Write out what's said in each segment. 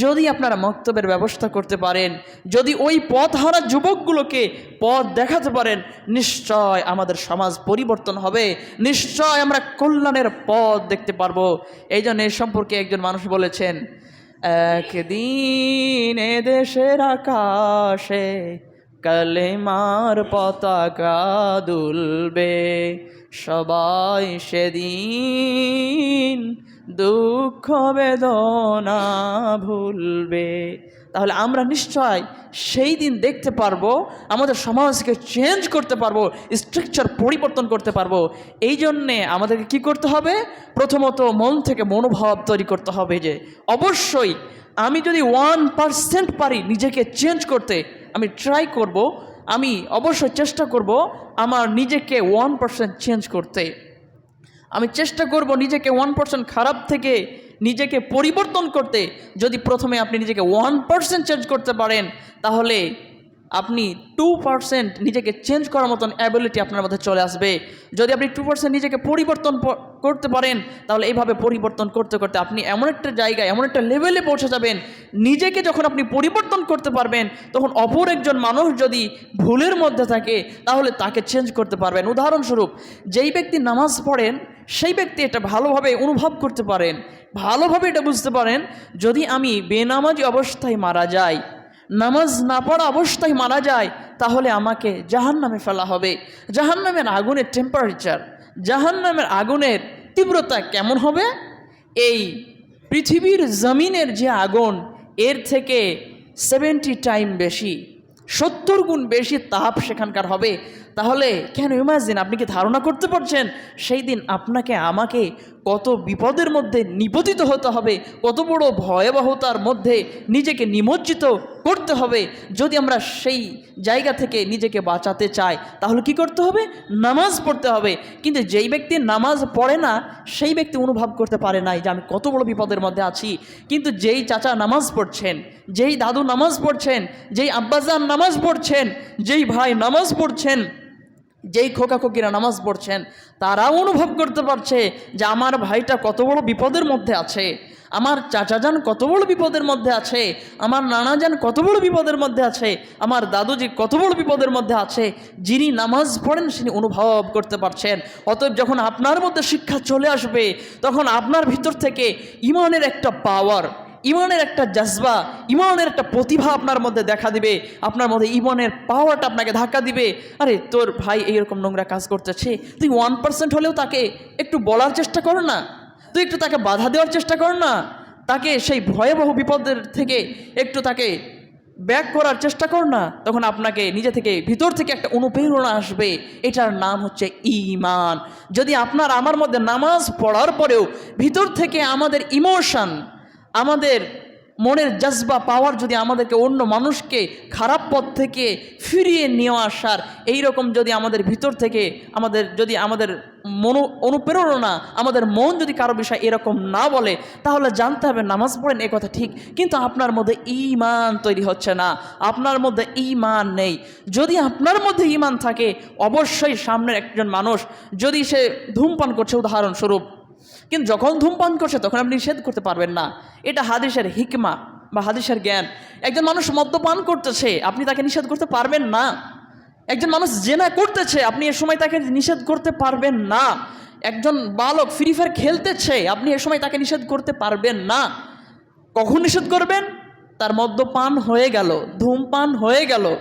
যদি আপনারা মক্তবের ব্যবস্থা করতে পারেন, যদি ওই পথহারা যুবকগুলোকে পথ দেখাতে পারেন, নিশ্চয় আমাদের সমাজ পরিবর্তন হবে, নিশ্চয় আমরা কল্যাণের পথ দেখতে পারব। এই জন্য এ সম্পর্কে একজন মানুষ বলেছেন, একদিন এ দেশের আকাশে কালেমার পতাকা দুলবে সবাই সেদিন দুঃখ বেদনা ভুলবে। তাহলে আমরা নিশ্চয় সেই দিন দেখতে পারব, আমাদের সমাজকে চেঞ্জ করতে পারব স্ট্রাকচার পরিবর্তন করতে পারব। এই জন্যে আমাদেরকে কি করতে হবে? প্রথমত মন থেকে মনোভাব তৈরি করতে হবে যে, অবশ্যই আমি যদি ওয়ান পার্সেন্ট পারি নিজেকে চেঞ্জ করতে, আমি ট্রাই করব। আমি অবশ্যই চেষ্টা করব আমার নিজেকে ওয়ান পার্সেন্ট চেঞ্জ করতে। আমি চেষ্টা করব নিজেকে ওয়ান পার্সেন্ট খারাপ থেকে নিজেকে পরিবর্তন করতে। যদি প্রথমে আপনি নিজেকে ওয়ান পার্সেন্ট চেঞ্জ করতে পারেন, তাহলে আপনি টু পার্সেন্ট নিজেকে চেঞ্জ করার মতন অ্যাবিলিটি আপনার মধ্যে চলে আসবে। যদি আপনি টু পার্সেন্ট নিজেকে পরিবর্তন করতে পারেন, তাহলে এইভাবে পরিবর্তন করতে করতে আপনি এমন একটা জায়গায়, এমন একটা লেভেলে পৌঁছে যাবেন। নিজেকে যখন আপনি পরিবর্তন করতে পারবেন, তখন অপর একজন মানুষ যদি ভুলের মধ্যে থাকে, তাহলে তাকে চেঞ্জ করতে পারবেন। উদাহরণস্বরূপ, যেই ব্যক্তি নামাজ পড়েন, সেই ব্যক্তি এটা ভালোভাবে অনুভব করতে পারেন। ভালোভাবে এটা বুঝতে পারেন, যদি আমি বেনামাজি অবস্থায় মারা যাই নামাজ না পড়া অবস্থায় মারা যায়, তাহলে আমাকে জাহান নামে ফেলা হবে। জাহান নামের আগুনের টেম্পারেচার জাহান নামের আগুনের তীব্রতা কেমন হবে? এই পৃথিবীর জমিনের যে আগুন, এর থেকে সেভেন্টি টাইম বেশি, সত্তর গুণ বেশি তাপ সেখানকার হবে। তাহলে কেন ইমাজিন আপনি কি ধারণা করতে পারছেন? সেই দিন আপনাকে, আমাকে কত বিপদের মধ্যে নিপতিত হতে হবে, কত বড় ভয়াবহতার মধ্যে নিজেকে নিমজ্জিত করতে হবে। যদি আমরা সেই জায়গা থেকে নিজেকে বাঁচাতে চাই, তাহলে কি করতে হবে? নামাজ পড়তে হবে। কিন্তু যেই ব্যক্তি নামাজ পড়ে না, সেই ব্যক্তি অনুভব করতে পারে নাই যে আমি কত বড় বিপদের মধ্যে আছি। কিন্তু যেই চাচা নামাজ পড়ছেন, যেই দাদু নামাজ পড়ছেন, যেই আব্বাজান নামাজ পড়ছেন, যেই ভাই নামাজ পড়ছেন যেই খোকা খোকিরা নামাজ পড়ছেন, তারাও অনুভব করতে পারছে যে আমার ভাইটা কত বড় বিপদের মধ্যে আছে, আমার চাচা যান কত বড় বিপদের মধ্যে আছে, আমার নানা যান কত বড় বিপদের মধ্যে আছে, আমার দাদুজি কত বড় বিপদের মধ্যে আছে, যিনি নামাজ পড়েন তিনি অনুভব করতে পারছেন। অতএব যখন আপনার মধ্যে শিক্ষা চলে আসবে, তখন আপনার ভিতর থেকে ইমানের একটা পাওয়ার ইমানের একটা জজবা, ইমানের একটা প্রতিভা আপনার মধ্যে দেখা দিবে, আপনার মধ্যে ইমানের পাওয়ারটা আপনাকে ধাক্কা দিবে। আরে, তোর ভাই এইরকম নোংরা কাজ করতেছে, তুই ওয়ান পার্সেন্ট হলেও তাকে একটু বলার চেষ্টা করো না, তুই একটু তাকে বাধা দেওয়ার চেষ্টা কর না, তাকে সেই ভয়াবহ বিপদের থেকে একটু তাকে ব্যাক করার চেষ্টা কর না, তখন আপনাকে নিজে থেকে ভিতর থেকে একটা অনুপ্রেরণা আসবে, এটার নাম হচ্ছে ইমান যদি আপনার আমার মধ্যে নামাজ পড়ার পরেও ভিতর থেকে আমাদের ইমোশন আমাদের মনের জজবা পাওয়ার যদি আমাদেরকে অন্য মানুষকে খারাপ পথ থেকে ফিরিয়ে নিয়ে আসার এই রকম যদি আমাদের ভিতর থেকে আমাদের, যদি আমাদের মনো, অনুপ্রেরণা, আমাদের মন যদি কারও বিষয় এরকম না বলে, তাহলে জানতে হবে নামাজ পড়েন, এ কথা ঠিক। কিন্তু আপনার মধ্যে ইমান তৈরি হচ্ছে না। আপনার মধ্যে ইমান নেই। যদি আপনার মধ্যে ইমান থাকে, অবশ্যই সামনের একজন মানুষ যদি সে ধূমপান করছে, উদাহরণস্বরূপ কিন্তু যখন ধূমপান করছে, তখন আপনি নিষেধ করতে পারবেন না। এটা হাদিসের হিকমা বা হাদিসের জ্ঞান। একজন মানুষ মদ্যপান করতেছে, আপনি তাকে নিষেধ করতে পারবেন না। একজন মানুষ জেনা করতেছে, আপনি এ সময় তাকে নিষেধ করতে পারবেন না। একজন বালক ফ্রি ফায়ার খেলতেছে, আপনি এ সময় তাকে নিষেধ করতে পারবেন না। কখন নিষেধ করবেন? তার মদ্যপান হয়ে গেল, ধূমপান হয়ে গেল।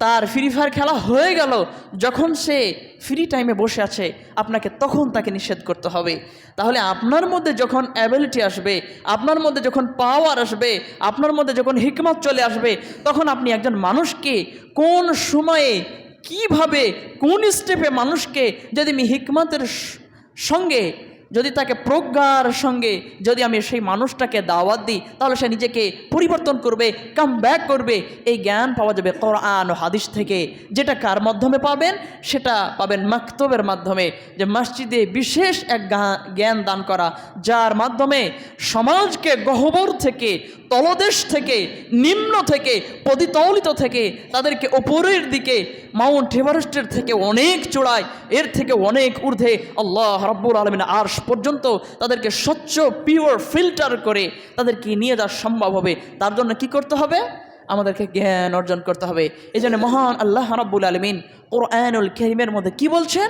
তার ফ্রি ফায়ার খেলা হয়ে গেল। যখন সে ফ্রি টাইমে বসে আছে, আপনাকে তখন তাকে নিষেধ করতে হবে। তাহলে আপনার মধ্যে যখন অ্যাবিলিটি আসবে, আপনার মধ্যে যখন পাওয়ার আসবে, আপনার মধ্যে যখন হিকমত চলে আসবে, তখন আপনি একজন মানুষকে কোন সময়ে, কীভাবে, কোন স্টেপে মানুষকে যদি আমি হিকমতের সঙ্গে যদি তাকে প্রজ্ঞার সঙ্গে যদি আমি সেই মানুষটাকে দাওয়াত দিই, তাহলে সে নিজেকে পরিবর্তন করবে কাম ব্যাক করবে। এই জ্ঞান পাওয়া যাবে কোরআন হাদিস থেকে। যেটা কার মাধ্যমে পাবেন? সেটা পাবেন মাকতবের মাধ্যমে। যে মসজিদে বিশেষ এক জ্ঞান দান করা, যার মাধ্যমে সমাজকে গহ্বর থেকে, তলদেশ থেকে, নিম্ন থেকে পদিতলিত থেকে, তাদেরকে ওপরের দিকে, মাউন্ট এভারেস্টের থেকে অনেক চূড়ায়, এর থেকে অনেক ঊর্ধ্বে আল্লাহ রব্বুল আলমিন আর্শ পর্যন্ত তাদেরকে স্বচ্ছ পিওর ফিল্টার করে তাদেরকে নিয়ে যাওয়া সম্ভব হবে। তার জন্য কি করতে হবে? আমাদেরকে জ্ঞান অর্জন করতে হবে। এই জন্য মহান আল্লাহ রাব্বুল আলমিন কোরআনুল করিমের মধ্যে কি বলছেন?